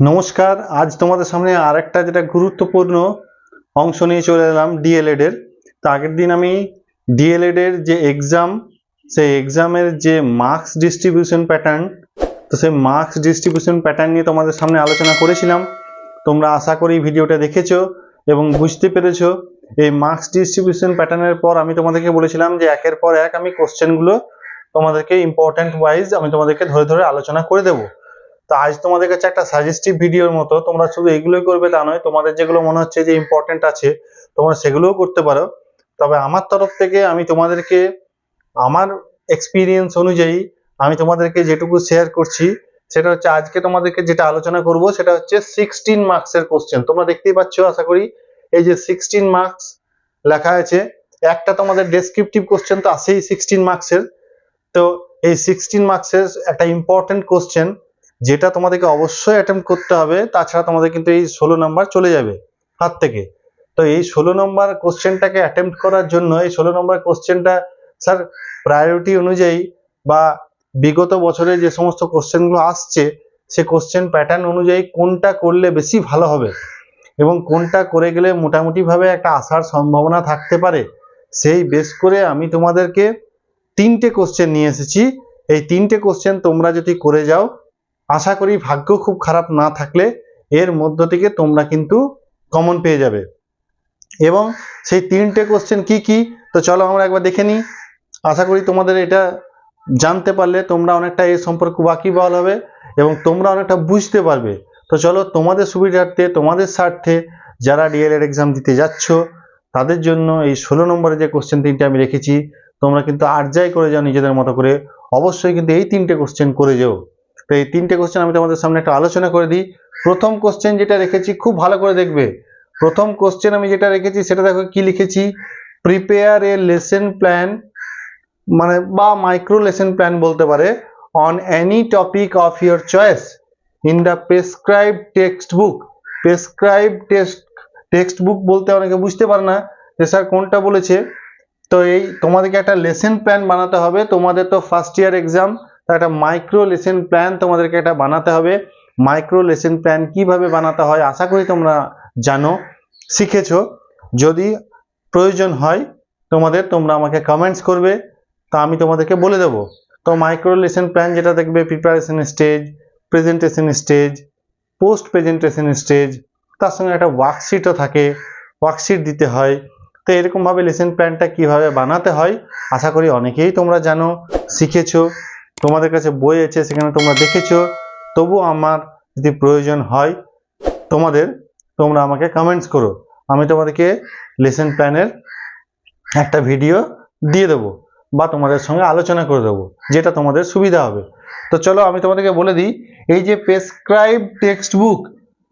নমস্কার, আজ তোমাদের সামনে আরেকটা যেটা গুরুত্বপূর্ণ অংশ নিয়ে চলে এলাম ডিএলএড এর। তো আগের দিন আমি ডিএলএড এর যে এক্সাম সেই এক্সামের যে মার্কস ডিস্ট্রিবিউশন প্যাটার্ন তো সেই মার্কস ডিস্ট্রিবিউশন প্যাটার্ন নিয়ে তোমাদের সামনে আলোচনা করেছিলাম। তোমরা আশা করি ভিডিওটা দেখেছ এবং বুঝতে পেরেছ। এই মার্কস ডিস্ট্রিবিউশন প্যাটার্নের পর আমি তোমাদেরকে বলেছিলাম যে একের পর এক আমি কোশ্চেনগুলো তোমাদেরকে ইম্পর্ট্যান্ট ওয়াইজ আমি তোমাদেরকে ধরে ধরে আলোচনা করে দেবো। তো আজ তোমাদের কাছে একটা সাজেস্টিভ ভিডিওর মতো, তোমরা শুধু এগুলোই করবে তা নয়, তোমাদের যেগুলো মনে হচ্ছে যে ইম্পর্টেন্ট আছে, তোমরা সেগুলোও করতে পারো। তবে আমার তরফ থেকে আমি তোমাদেরকে, আমার এক্সপিরিয়েন্স অনুযায়ী আমি তোমাদেরকে যেটুকু শেয়ার করছি, সেটা হচ্ছে আজকে তোমাদেরকে যেটা আলোচনা করব, সেটা হচ্ছে সিক্সটিন মার্কসের কোশ্চেন তোমরা দেখতেই পাচ্ছ, আশা করি, এই যে সিক্সটিন মার্কস লেখা আছে, একটা তোমাদের ডেসক্রিপটিভ কোশ্চেন তো আছেই সিক্সটিন মার্কসের তো এই সিক্সটিন মার্কসের একটা ইম্পর্টেন্ট কোশ্চেন যেটা তোমাদেরকে অবশ্যই অ্যাটেম্প করতে হবে, তাছাড়া তোমাদের কিন্তু এই ষোলো নম্বর চলে যাবে হাত থেকে। তো এই ষোলো নম্বর কোশ্চেনটাকে অ্যাটেম্প করার জন্য, এই ষোলো নম্বর কোশ্চেনটা স্যার প্রায়োরিটি অনুযায়ী বা বিগত বছরে যে সমস্ত কোশ্চেনগুলো আসছে, সে কোশ্চেন প্যাটার্ন অনুযায়ী কোনটা করলে বেশি ভালো হবে? এবং কোনটা করে গেলে মোটামুটিভাবে একটা আসার সম্ভাবনা থাকতে পারে? সেই বেস করে আমি তোমাদেরকে তিনটে কোশ্চেন নিয়ে এসেছি। এই তিনটে কোশ্চেন তোমরা যদি করে যাও আশা করি ভাগ্য খুব খারাপ না থাকলে এর মধ্য থেকে তোমরা কিন্তু কমন পেয়ে যাবে। এবং সেই তিনটে কোশ্চেন কি কি? তো চলো আমরা একবার দেখে নিই। আশা করি তোমাদের এটা জানতে পারলে তোমরা অনেকটা এর সম্পর্কে ওয়াকিবহাল হবে এবং তোমরা অনেকটা বুঝতে পারবে। তো চলো তোমাদের সুবিধার্থে, তোমাদের স্বার্থে যারা ডিএলএড এক্সাম দিতে যাচ্ছ, তাদের জন্য এই ষোলো নম্বরে যে কোশ্চেন তিনটে আমি রেখেছি, তোমরা কিন্তু আর্জাই করে যাও নিজেদের মতো করে, অবশ্যই কিন্তু এই তিনটে কোশ্চেন করে যাও। তো এই তিনটে কোশ্চেন আমি তোমাদের সামনে একটা আলোচনা করে দিই। প্রথম কোশ্চেন যেটা রেখেছি, খুব ভালো করে দেখবে। প্রথম কোশ্চেন আমি যেটা রেখেছি, সেটা দেখো কি লিখেছি? প্রিপেয়ার এ লেসন প্ল্যান মানে বা মাইক্রো লেসন প্ল্যান বলতে পারে on any topic of your choice in the prescribe text book prescribe text text book বলতে অনেকে বুঝতে পারে না যে স্যার কোনটা বলেছে। তো এই তোমাদেরকে একটা লেসন প্ল্যান বানাতে হবে। তোমাদের তো ফার্স্ট ইয়ার এক্সাম একটা মাইক্রো লেসন প্ল্যান তোমাদেরকে একটা বানাতে হবে। মাইক্রো লেসন প্ল্যান কীভাবে বানাতে হয় আশা করি তোমরা জানো, শিখেছো। যদি প্রয়োজন হয় তোমাদের, তোমরা আমাকে কমেন্টস করবে, তা আমি তোমাদেরকে বলে দেবো। তো মাইক্রো লেসন প্ল্যান যেটা দেখবে preparation stage presentation stage post presentation stage তার সঙ্গে একটা ওয়ার্কশিটও থাকে ওয়ার্কশিট দিতে হয়। তো এরকমভাবে লেসন প্ল্যানটা কীভাবে বানাতে হয়, আশা করি অনেকেই তোমরা জানো, শিখেছো। তোমাদের কাছে বই আছে, সেখানে তোমরা দেখেছ। তবু আমার যদি প্রয়োজন হয়, তোমাদের তোমরা আমাকে কমেন্টস করো। আমি তোমাদেরকে লেসন প্ল্যানের একটা ভিডিও দিয়ে দেবো বা তোমাদের সঙ্গে আলোচনা করে দেবো, যেটা তোমাদের সুবিধা হবে। তো চলো আমি তোমাদেরকে বলে দিই, এই যে প্রেসক্রাইব টেক্সট বুক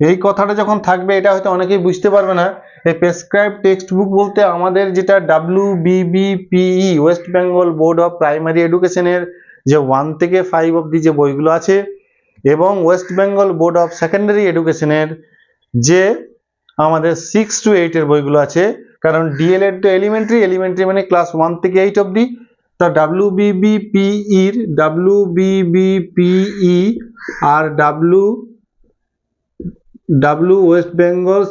এই কথাটা যখন থাকবে, এটা হয়তো অনেকেই বুঝতে পারবে না। এই প্রেসক্রাইব টেক্সট বুক বলতে আমাদের যেটা W BBPE West Bengal Board of Primary এডুকেশনের যে ওয়ান থেকে ফাইভ অবধি যে বইগুলো আছে এবং West Bengal Board of Secondary এডুকেশনের যে আমাদের সিক্স টু এইটের বইগুলো আছে, কারণ ডিএলএড তো এলিমেন্টারি এলিমেন্টারি মানে ক্লাস ওয়ান থেকে এইট অবধি। তো ডাব্লিউ বিবিপিইর W BBPE R W W West Bengal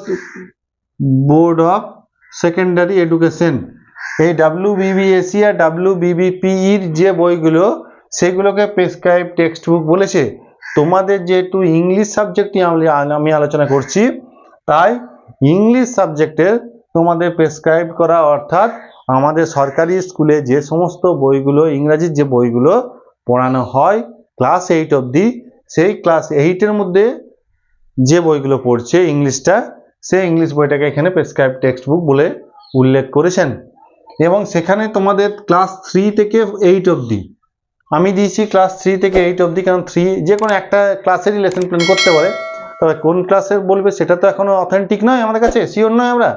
Board of Secondary Education এই ডাব্লু বিবিএসি আর ডাব্লিউ বিবিপিইর যে বইগুলো সেগুলোকে প্রেসক্রাইব টেক্সট বুক বলেছে। তোমাদের যেহেতু ইংলিশ সাবজেক্ট নিয়ে আমি আলোচনা করছি, তাই ইংলিশ সাবজেক্টের তোমাদের প্রেসক্রাইব করা অর্থাৎ আমাদের সরকারি স্কুলে যে সমস্ত বইগুলো, ইংরাজির যে বইগুলো পড়ানো হয় ক্লাস এইট অবধি, সেই ক্লাস এইটের মধ্যে যে বইগুলো পড়ছে ইংলিশটা সেই ইংলিশ বইটাকে এখানে প্রেসক্রাইব টেক্সট বুক বলে উল্লেখ করেছেন। এবং সেখানে তোমাদের ক্লাস থ্রি থেকে এইট অবধি আমি দিয়েছি ক্লাস থ্রি থেকে এইট অবধি, কারণ থ্রি যে কোনো একটা ক্লাসেরই লেসন প্ল্যান করতে পারে। তবে কোন ক্লাসের বলবে সেটা তো এখনও অথেন্টিক নয় আমাদের কাছে শিওর নয় আমরা।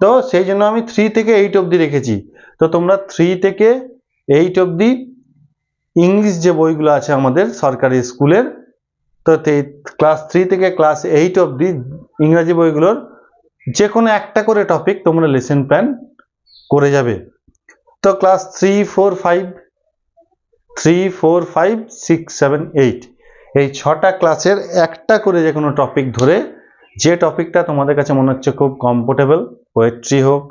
তো সেই জন্য আমি থ্রি থেকে এইট অবধি রেখেছি। তো তোমরা থ্রি থেকে এইট অবধি ইংলিশ যে বইগুলো আছে আমাদের সরকারি স্কুলের তো ক্লাস থ্রি থেকে ক্লাস এইট অবধি ইংরাজি বইগুলোর যে কোনো একটা করে টপিক তোমরা লেসন প্ল্যান করে যাবে। তো class three four five three four five six seven eight এই ছটা ক্লাসের একটা করে যে কোনো টপিক ধরে যে টপিকটা তোমাদের কাছে মনে হচ্ছে খুব কমফোর্টেবল পোয়েট্রি হোক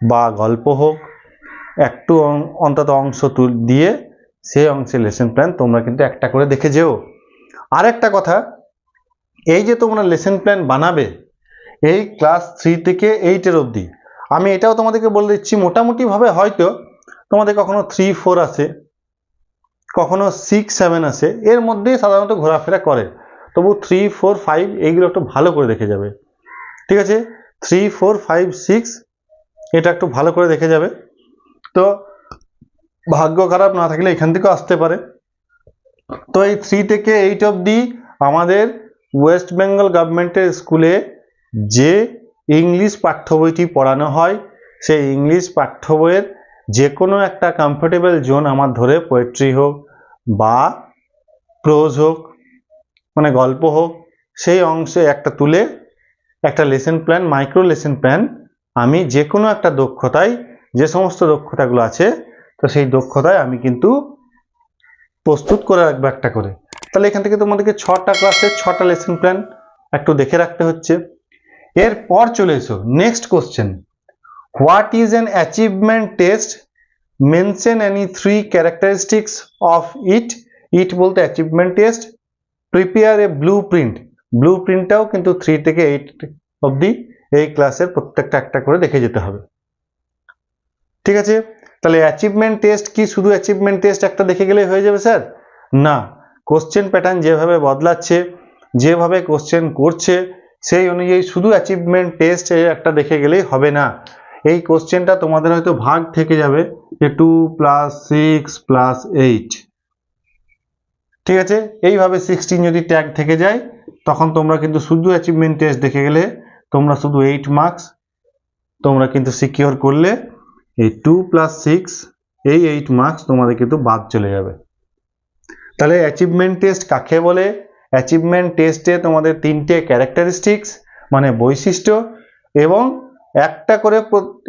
বা গল্প হোক, একটু অন্তত অংশ তুল দিয়ে সেই অংশের লেসন প্ল্যান তোমরা কিন্তু একটা করে দেখে যেও। আর একটা কথা, এই যে তোমরা লেসন প্ল্যান বানাবে, এই ক্লাস থ্রি থেকে এইটের অবধি, আমি এটাও তোমাদেরকে বলে দিচ্ছি, মোটামুটিভাবে হয়তো তোমাদের কখনো থ্রি ফোর আসে কখনো সিক্স সেভেন আসে এর মধ্যেই সাধারণত ঘোরাফেরা করে। তবু থ্রি ফোর ফাইভ এইগুলো একটু ভালো করে দেখে যাবে। ঠিক আছে? থ্রি ফোর ফাইভ সিক্স এটা একটু ভালো করে দেখে যাবে। তো ভাগ্য খারাপ না থাকলে এখান থেকেও আসতে পারে। তো এই থ্রি থেকে এইট অবধি আমাদের ওয়েস্ট বেঙ্গল গভর্নমেন্টের স্কুলে যে ইংলিশ পাঠ্য বইটি পড়ানো হয়, সেই ইংলিশ পাঠ্য বইয়ের যে কোনো একটা কমফোর্টেবল জোন আমার ধরে পোয়েট্রি হোক বা ক্লোজ হোক মানে গল্প হোক, সেই অংশে একটা তুলে একটা lesson plan micro lesson plan আমি যে কোনো একটা দক্ষতায়, যে সমস্ত দক্ষতাগুলো আছে, তো সেই দক্ষতায় আমি কিন্তু প্রস্তুত করে রাখব একটা করে। তাহলে এখান থেকে তোমাদেরকে ছটা ক্লাসের ছটা লেসন প্ল্যান একটু দেখে রাখতে হচ্ছে। এরপর চলে এসো next question what is an achievement test mention any three characteristics of it it বলতে achievement test prepare a blue print blue প্রিন্টটাও কিন্তু থ্রি থেকে এইট অবধি এই ক্লাসের প্রত্যেকটা একটা করে দেখে যেতে হবে। ঠিক আছে? তাহলে অ্যাচিভমেন্ট টেস্ট কি? শুধু অ্যাচিভমেন্ট টেস্ট একটা দেখে গেলে হয়ে যাবে, স্যার? না। কোশ্চেন প্যাটার্ন যেভাবে বদলাচ্ছে, যেভাবে কোশ্চেন করছে, সেই অনুযায়ী শুধু অ্যাচিভমেন্ট টেস্ট একটা দেখে গেলেই হবে না। এই কোশ্চেনটা তোমাদের হয়তো ভাগ থেকে যাবে যে two plus six plus eight ঠিক আছে? এইভাবে সিক্সটিন যদি ট্যাগ থেকে যায়, তখন তোমরা কিন্তু শুধু অ্যাচিভমেন্ট টেস্ট দেখে গেলে, তোমরা শুধু এইট মার্কস তোমরা কিন্তু সিকিওর করলে এই টু প্লাস সিক্স এই এইট মার্কস তোমাদের কিন্তু বাদ চলে যাবে। তাহলে অ্যাচিভমেন্ট টেস্ট কাকে বলে? অ্যাচিভমেন্ট টেস্টে তোমাদের তিনটে ক্যারেক্টারিস্টিক্স মানে বৈশিষ্ট্য এবং একটা করে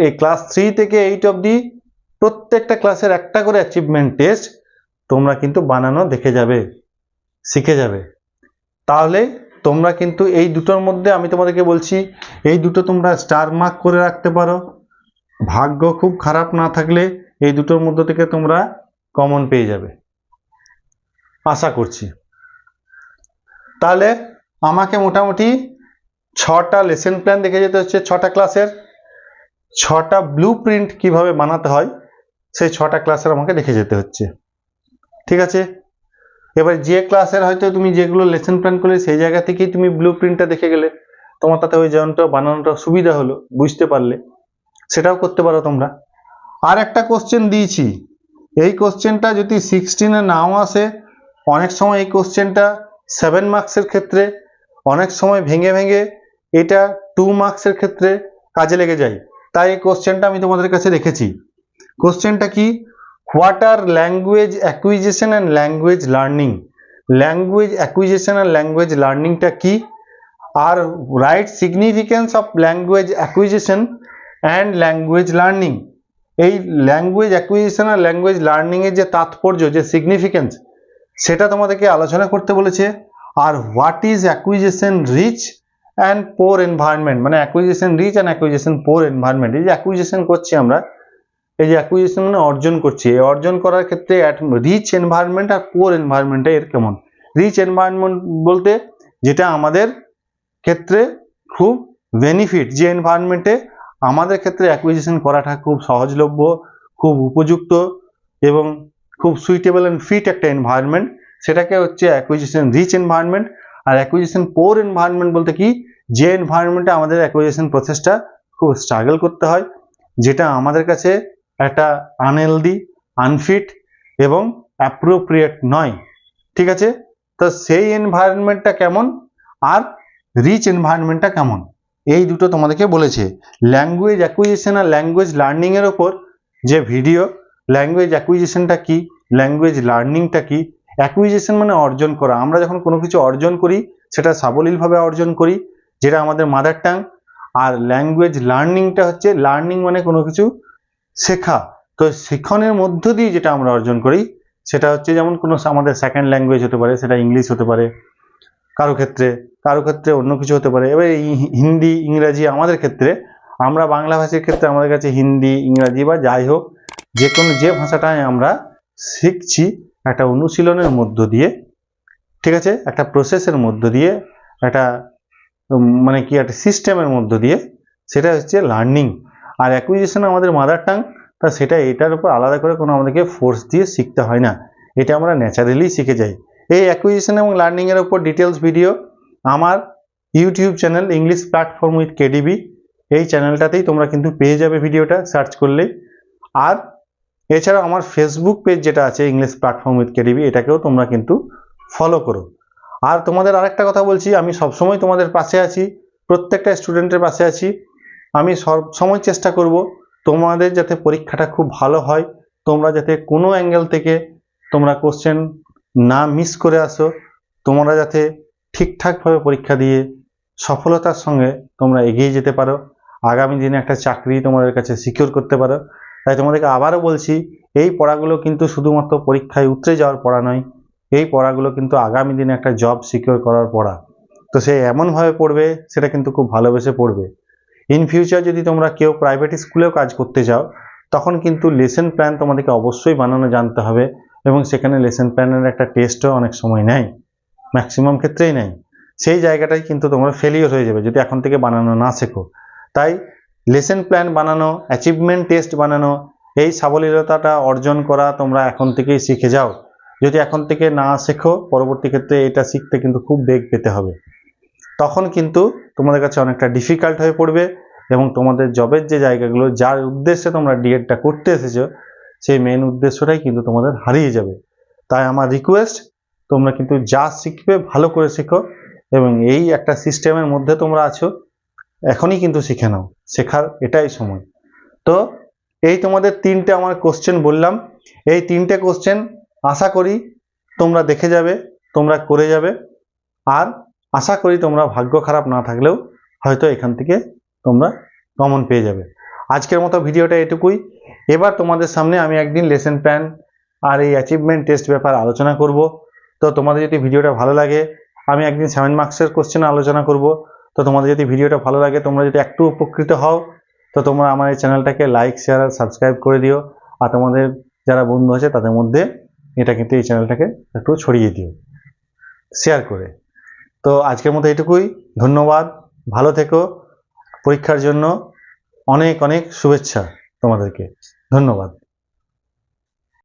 এই ক্লাস থ্রি থেকে এইট অবধি প্রত্যেকটা ক্লাসের একটা করে অ্যাচিভমেন্ট টেস্ট তোমরা কিন্তু বানানো দেখে যাবে, শিখে যাবে। তাহলে তোমরা কিন্তু এই দুটোর মধ্যে আমি তোমাদেরকে বলছি, এই দুটো তোমরা স্টার মার্ক করে রাখতে পারো। ভাগ্য খুব খারাপ না থাকলে এই দুটোর মধ্যে থেকে তোমরা কমন পেয়ে যাবে। আশা করছি। তাহলে আমাকে মোটামুটি ছটা লেসন প্ল্যান দেখে যেতে হচ্ছে, ছটা ক্লাসের ছটা ব্লু প্রিন্ট কীভাবে বানাতে হয়, সেই ছটা ক্লাসের আমাকে দেখে যেতে হচ্ছে। ঠিক আছে? এবার যে ক্লাসের হয়তো তুমি যেগুলো লেসন প্ল্যান করলে, সেই জায়গা থেকেই তুমি ব্লু প্রিন্টটা দেখে গেলে, তোমার তাতে ওই জনটা বানানোটা সুবিধা হলো, বুঝতে পারলে, সেটাও করতে পারো তোমরা। আর একটা কোশ্চেন দিয়েছি। এই কোশ্চেনটা যদি সিক্সটিনে নাও আসে, অনেক সময় এই কোশ্চেনটা সেভেন মার্কসের ক্ষেত্রে, অনেক সময় ভেঙে ভেঙে এটা টু মার্কসের ক্ষেত্রে কাজে লেগে যায়। তাই এই কোশ্চেনটা আমি তোমাদের কাছে রেখেছি। কোশ্চেনটা কি? What are language acquisition and language learning language acquisition and language লার্নিংটা কি? আর write significance of language acquisition and language learning এই ল্যাঙ্গুয়েজ অ্যাকুইজিশন আর ল্যাঙ্গুয়েজ লার্নিংয়ের যে তাৎপর্য, যে সিগনিফিকেন্স সেটা তোমাদেরকে আলোচনা করতে বলেছে। আর what is acquisition rich and poor environment মানে acquisition rich and acquisition poor environment এই যে অ্যাকুইজিশন করছি আমরা, এই যে অ্যাকুইজিশন মানে অর্জন করছি, এই অর্জন করার ক্ষেত্রে রিচ এনভায়রনমেন্ট আর পোর এনভায়রনমেন্টটা এর কেমন? রিচ এনভায়রনমেন্ট বলতে যেটা আমাদের ক্ষেত্রে খুব বেনিফিট যে এনভায়রনমেন্টে আমাদের ক্ষেত্রে অ্যাকুইজিশন করাটা খুব সহজলভ্য, খুব উপযুক্ত এবং খুব সুইটেবল অ্যান্ড ফিট একটা এনভায়রনমেন্ট সেটাকে হচ্ছে অ্যাকুইজিশন রিচ এনভায়রনমেন্ট আর অ্যাকুইজিশন পোর এনভায়রনমেন্ট বলতে কি? যে এনভায়রনমেন্টে আমাদের অ্যাকুইজিশন প্রসেসটা খুব স্ট্রাগল করতে হয়, যেটা আমাদের কাছে একটা আনহেলদি আনফিট এবং অ্যাপ্রোপ্রিয়েট নয়। ঠিক আছে? তো সেই এনভায়রনমেন্টটা কেমন? আর রিচ এনভায়রনমেন্টটা কেমন? এই দুটো তোমাদেরকে বলেছে। ল্যাঙ্গুয়েজ অ্যাকুইজিশন আর ল্যাঙ্গুয়েজ লার্নিংয়ের ওপর যে ভিডিও ল্যাঙ্গুয়েজ অ্যাকুইজিশনটা কি? ল্যাঙ্গুয়েজ লার্নিংটা কি? অ্যাকুইজিশন মানে অর্জন করা। আমরা যখন কোনো কিছু অর্জন করি, সেটা সাবলীলভাবে অর্জন করি, যেটা আমাদের মাদার টাং আর ল্যাঙ্গুয়েজ লার্নিংটা হচ্ছে লার্নিং মানে কোনো কিছু শেখা। তো শেখনের মধ্য দিয়ে যেটা আমরা অর্জন করি, সেটা হচ্ছে যেমন কোনো আমাদের সেকেন্ড ল্যাঙ্গুয়েজ হতে পারে, সেটা ইংলিশ হতে পারে, কারও ক্ষেত্রে কারও ক্ষেত্রে অন্য কিছু হতে পারে। এবার হিন্দি, ইংরাজি আমাদের ক্ষেত্রে, আমরা বাংলা ভাষার ক্ষেত্রে আমাদের কাছে হিন্দি, ইংরাজি বা যাই হোক যে কোনো যে ভাষাটাই আমরা শিখছি একটা অনুশীলনের মধ্য দিয়ে, ঠিক আছে? একটা প্রসেসের মধ্য দিয়ে, একটা মানে কি, একটা সিস্টেমের মধ্য দিয়ে, সেটা হচ্ছে লার্নিং আর অ্যাকুইজিশন আমাদের মাদার টাং তা সেটা এটার উপর আলাদা করে কোনো আমাদেরকে ফোর্স দিয়ে শিখতে হয় না। এটা আমরা ন্যাচারালি শিখে যাই। এই অ্যাকুইজিশন এবং লার্নিংয়ের উপর ডিটেলস ভিডিও আমার YouTube channel English platform with KDB এই চ্যানেলটাতেই তোমরা কিন্তু পেয়ে যাবে ভিডিওটা সার্চ করলেই। আর এছাড়া আমার ফেসবুক পেজ যেটা আছে ইংলিশ প্ল্যাটফর্ম উইথ কেডিবি এটাকেও তোমরা কিন্তু ফলো করো। আর তোমাদের আরেকটা কথা বলছি, আমি সবসময় তোমাদের পাশে আছি, প্রত্যেকটা স্টুডেন্টের পাশে আছি। আমি সব সময় চেষ্টা করব তোমাদের যাতে পরীক্ষাটা খুব ভালো হয়, তোমরা যাতে কোনো অ্যাঙ্গেল থেকে তোমরা কোশ্চেন না মিস করে আসো, তোমরা যাতে ঠিকঠাকভাবে পরীক্ষা দিয়ে সফলতার সঙ্গে তোমরা এগিয়ে যেতে পারো। আগামী দিনে একটা চাকরি তোমাদের কাছে সিকিউর করতে পারো। তাই তোমাদেরকে আবারও বলছি, এই পড়াগুলো কিন্তু শুধুমাত্র পরীক্ষায় উতরে যাওয়ার পড়া নয়, এই পড়াগুলো কিন্তু আগামী দিনে একটা জব সিকিউর করার পড়া। তো সে এমনভাবে পড়বে, সেটা কিন্তু খুব ভালোবেসে পড়বে। ইন ফিউচার যদি তোমরা কেউ প্রাইভেট স্কুলেও কাজ করতে যাও তখন কিন্তু লেসন প্ল্যান তোমাদেরকে অবশ্যই বানানো জানতে হবে এবং সেখানে লেসন প্ল্যানের একটা টেস্টও অনেক সময় নেয় ম্যাক্সিমাম ক্ষেত্রেই নেয়। সেই জায়গাটাই কিন্তু তোমরা ফেলিওর হয়ে যাবে, যদি এখন থেকে বানানো না শেখো। তাই লেসন প্ল্যান বানানো অ্যাচিভমেন্ট টেস্ট বানানো, এই সাবলীলতাটা অর্জন করা তোমরা এখন থেকেই শিখে যাও। যদি এখন থেকে না শেখো, পরবর্তী ক্ষেত্রে এটা শিখতে কিন্তু খুব বেগ পেতে হবে। তখন কিন্তু তোমাদের কাছে অনেকটা ডিফিকাল্ট হয়ে পড়বে এবং তোমাদের জবের যে জায়গাগুলো, যার উদ্দেশ্যে তোমরা ডিএডটা করতে এসেছ, সেই মেন উদ্দেশ্যটাই কিন্তু তোমাদের হারিয়ে যাবে। তাই আমার রিকোয়েস্ট তোমরা কিন্তু যা শিখবে ভালো করে শেখো এবং এই একটা সিস্টেমের মধ্যে তোমরা আছো। এখনই কিন্তু শিখে নাও, শেখার এটাই সময়। তো এই তোমাদের তিনটে আমার কোশ্চেন বললাম। এই তিনটে কোশ্চেন আশা করি তোমরা দেখে যাবে, তোমরা করে যাবে। আর আশা করি তোমরা ভাগ্য খারাপ না থাকলেও হয়তো এখান থেকে তোমরা কমন পেয়ে যাবে। আজকের মতো ভিডিওটা এটুকুই। এবার তোমাদের সামনে আমি একদিন লেসন প্ল্যান আর এই অ্যাচিভমেন্ট টেস্ট ব্যাপার আলোচনা করব। তো তোমাদের যদি ভিডিওটা ভালো লাগে, আমি একদিন সেভেন মার্কসের কোশ্চেন আলোচনা করব। তো তোমাদের যদি ভিডিওটা ভালো লাগে, তোমরা যদি একটু উপকৃত হও, তো তোমরা আমার এই চ্যানেলটাকে লাইক শেয়ার আর সাবস্ক্রাইব করে দিও। আর তোমাদের যারা বন্ধু আছে, তাদের মধ্যে এটা কিন্তু এই চ্যানেলটাকে একটু ছড়িয়ে দিও। শেয়ার করে। তো আজকের মতো এটুকুই। ধন্যবাদ। ভালো থেকো। পরীক্ষার জন্য অনেক অনেক শুভেচ্ছা তোমাদেরকে। ধন্যবাদ।